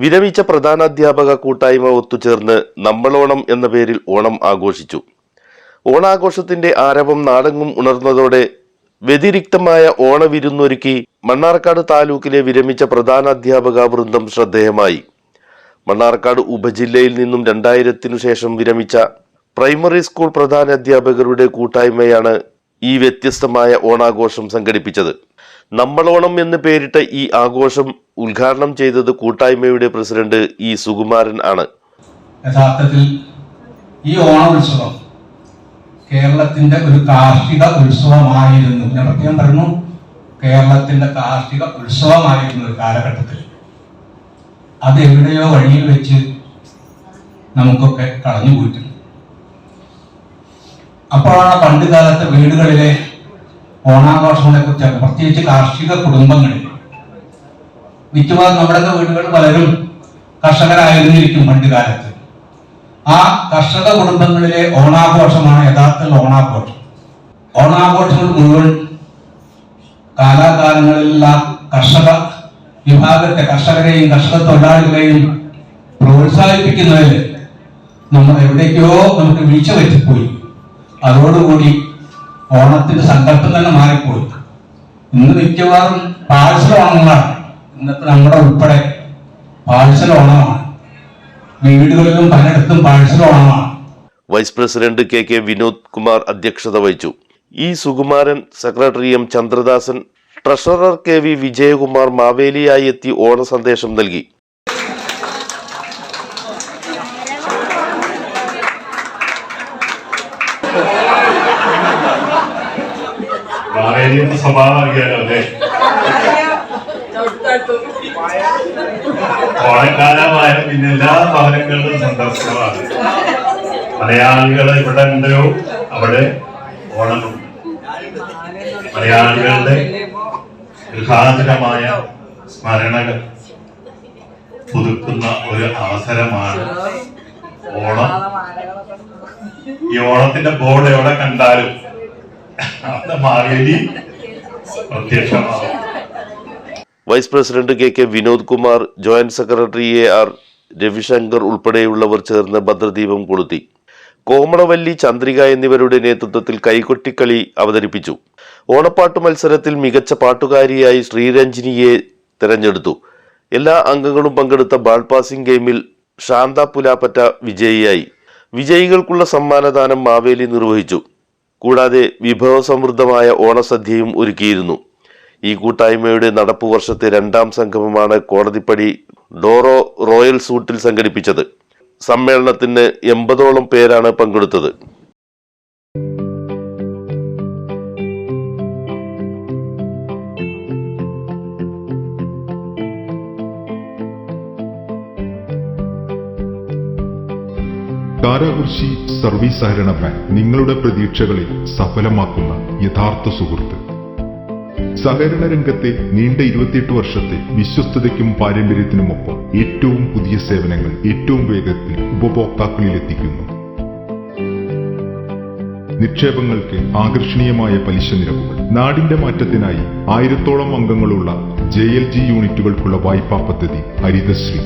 വിരമിച്ച പ്രധാനാധ്യാപക കൂട്ടായ്മ ഒത്തുചേർന്ന് നമ്മളോണം എന്ന പേരിൽ ഓണം ആഘോഷിച്ചു. ഓണാഘോഷത്തിന്റെ ആരവം നാടെങ്ങും ഉണർന്നതോടെ വ്യതിരിക്തമായ ഓണവിരുന്നൊരുക്കി മണ്ണാർക്കാട് താലൂക്കിലെ വിരമിച്ച പ്രധാനാധ്യാപക വൃന്ദം ശ്രദ്ധേയമായി. മണ്ണാർക്കാട് ഉപജില്ലയിൽ നിന്നും രണ്ടായിരത്തിനു ശേഷം വിരമിച്ച പ്രൈമറി സ്കൂൾ പ്രധാനാധ്യാപകരുടെ കൂട്ടായ്മയാണ് ഈ വ്യത്യസ്തമായ ഓണാഘോഷം സംഘടിപ്പിച്ചത്. നമ്മളോണം എന്ന് പേരിട്ട ഈ ആഘോഷം ഉദ്ഘാടനം ചെയ്തത് കൂട്ടായ്മയുടെ പ്രസിഡന്റ് ഇ സുകുമാരൻ ആണ്. യഥാർത്ഥത്തിൽ ഈ ഓണം ഓണോത്സവം കേരളത്തിന്റെ ഒരു കാർഷിക ഉത്സവമായിരുന്നു. ഞാൻ പ്രത്യേകം പറഞ്ഞു കേരളത്തിന്റെ കാർഷിക ഉത്സവമായിരുന്നു ഒരു കാലഘട്ടത്തിൽ. അത് എവിടെയോ വഴിയിൽ വെച്ച് നമുക്കൊക്കെ കളഞ്ഞു പോയിട്ടുണ്ട് അപ്പോഴാണ് പണ്ട് കാലത്തെ വീടുകളിലെ ഓണാഘോഷങ്ങളെ കുറിച്ചാണ് പ്രത്യേകിച്ച് കാർഷിക കുടുംബങ്ങളിൽ മിക്കവാറും നമ്മുടെയൊക്കെ വീടുകൾ പലരും കർഷകരായിരുന്നിരിക്കും പണ്ട് കാലത്ത്. ആ കർഷക കുടുംബങ്ങളിലെ ഓണാഘോഷമാണ് യഥാർത്ഥത്തിൽ ഓണാഘോഷം. ഓണാഘോഷങ്ങൾ മുഴുവൻ കാലാകാലങ്ങളിലുള്ള കർഷക വിഭാഗത്തെ കർഷകരെയും കർഷക തൊഴിലാളികളെയും പ്രോത്സാഹിപ്പിക്കുന്നതിൽ നമ്മൾ എവിടേക്കോ നമുക്ക് വീഴ്ച പറ്റിപ്പോയി അതോടുകൂടി ഓണത്തിന്റെ സങ്കല്പം തന്നെ മാറിപ്പോയി ഇന്ന് മിക്കവാറും പാഴ്സൽ ഓണങ്ങളാണ്. ഇന്നത്തെ നമ്മുടെ ഉൾപ്പെടെ പാഴ്സൽ ഓണമാണ്. വീടുകളിലും പലയിടത്തും പാഴ്സൽ ഓണമാണ്. Vice president K K Vinod Kumar അധ്യക്ഷത വഹിച്ചു. E Sukumaran secretary M Chandradasan treasurer K V Vijayakumar മാവേലിയായി എത്തി ഓണ സന്ദേശം നൽകി. മാവേലിയുടെ സ്വഭാവം അറിയാലോ അല്ലേ? ഓണക്കാലമായ പിന്നെ എല്ലാ ഭവനങ്ങളിലും സന്ദർശനമാണ്. മലയാളികൾ ഇവിടെ ഉണ്ടോ? അവിടെ ഓണമുണ്ട് മലയാളികളുടെ ഗൃഹാതരമായ സ്മരണകൾ പുതുക്കുന്ന ഒരു അവസരമാണ് ഓണം. ഈ ഓണത്തിന്റെ ബോർഡ് എവിടെ കണ്ടാലും vice president K K Vinod Kumar joint secretary A R Ravishankar ഉൾപ്പെടെയുള്ളവർ ചേർന്ന് ഭദ്രദീപം കൊളുത്തി. കോമളവല്ലി ചന്ദ്രിക എന്നിവരുടെ നേതൃത്വത്തിൽ കൈകൊട്ടിക്കളി അവതരിപ്പിച്ചു. ഓണപ്പാട്ട് മത്സരത്തിൽ മികച്ച പാട്ടുകാരിയായി ശ്രീരഞ്ജിനിയെ തിരഞ്ഞെടുത്തു. എല്ലാ അംഗങ്ങളും പങ്കെടുത്ത ബാൾ പാസിംഗ് ഗെയിമിൽ ശാന്ത പുലാപ്പറ്റ വിജയിയായി. വിജയികൾക്കുള്ള സമ്മാനദാനം മാവേലി നിർവഹിച്ചു. കൂടാതെ വിഭവസമൃദ്ധമായ ഓണസദ്യയും ഒരുക്കിയിരുന്നു. ഈ കൂട്ടായ്മയുടെ നടപ്പു വർഷത്തെ രണ്ടാം സംഗമമാണ് കോടതിപ്പടി ഡോറോ റോയൽ സൂട്ടിൽ സംഘടിപ്പിച്ചത്. സമ്മേളനത്തിന് എൺപതോളം പേരാണ് പങ്കെടുത്തത്. കാരാകുർശി സർവീസ് സഹകരണ ബാങ്ക് നിങ്ങളുടെ പ്രതീക്ഷകളെ സഫലമാക്കുന്ന യഥാർത്ഥ സുഹൃത്ത്. സഹകരണ രംഗത്തെ നീണ്ട ഇരുപത്തിയെട്ട് വർഷത്തെ വിശ്വസ്തതയ്ക്കും പാരമ്പര്യത്തിനുമൊപ്പം ഏറ്റവും പുതിയ സേവനങ്ങൾ ഏറ്റവും വേഗത്തിൽ ഉപഭോക്താക്കളിൽ എത്തിക്കുന്നു നിക്ഷേപങ്ങൾക്ക് ആകർഷണീയമായ പലിശ നിരക്കുകൾ നാടിന്റെ മാറ്റത്തിനായി ആയിരത്തോളം അംഗങ്ങളുള്ള ജെ എൽ ജി യൂണിറ്റുകൾക്കുള്ള വായ്പാ പദ്ധതി ഹരിതശ്രീ